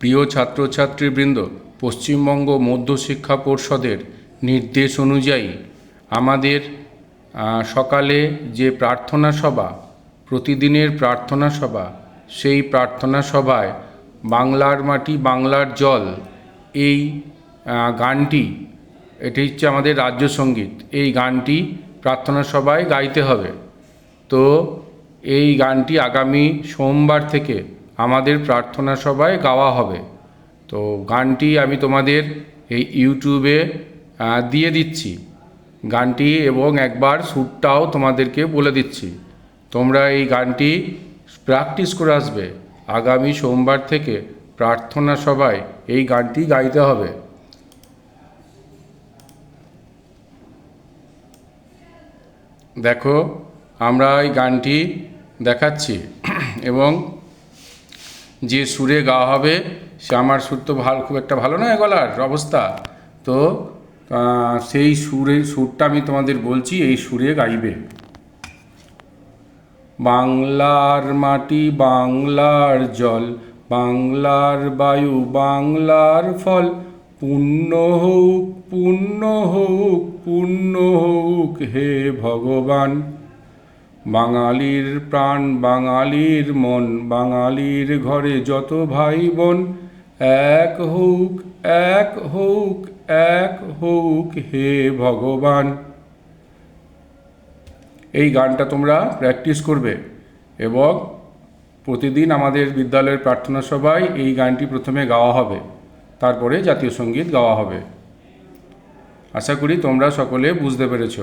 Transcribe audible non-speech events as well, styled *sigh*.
প্রিয় ছাত্রছাত্রীবৃন্দ, পশ্চিমবঙ্গ মধ্যশিক্ষা পর্ষদের নির্দেশ অনুযায়ী আমাদের সকালে যে প্রার্থনা সভা, প্রতিদিনের প্রার্থনা সভা, সেই প্রার্থনা সভায় বাংলার মাটি, বাংলার জল, এই গানটি, এটি হচ্ছে আমাদের রাজ্য সংগীত, এই গানটি প্রার্থনা সভায় গাইতে হবে। তো এই গানটি আগামী সোমবার থেকে আমাদের প্রার্থনা সভায় গাওয়া হবে। তো গানটি আমি তোমাদের এই ইউটিউবে দিয়ে দিচ্ছি। গানটি এবং একবার সুরটাও তোমাদেরকে বলে দিচ্ছি। তোমরা এই গানটি প্র্যাকটিস করে আসবে। আগামী সোমবার থেকে প্রার্থনা সভায় এই গানটি গাইতে হবে। দেখো, আমরা এই গানটি দেখাচ্ছি। *clears throat* এবং যে সুরে গাওয়া হবে, সে আমার সুর তো ভালো, খুব একটা ভালো নয় গলার অবস্থা। তো সেই সুরে, সুরটা আমি তোমাদের বলছি, এই সুরে গাইবে। বাংলার মাটি বাংলার জল, বাংলার বায়ু বাংলার ফল। পুণ্য হোক পুণ্য হোক পুণ্য হোক হে ভগবান। বাঙালির প্রাণ, বাঙালির মন, বাঙালির ঘরে যত ভাই বোন, এক হোক এক হোক এক হোক হে ভগবান। এই গানটা তোমরা প্র্যাকটিস করবে এবং প্রতিদিন আমাদের বিদ্যালয়ের প্রার্থনা সভায় এই গানটি প্রথমে গাওয়া হবে। তারপরে জাতীয় সংগীত গাওয়া হবে। আশা করি তোমরা সকলে বুঝতে পেরেছ।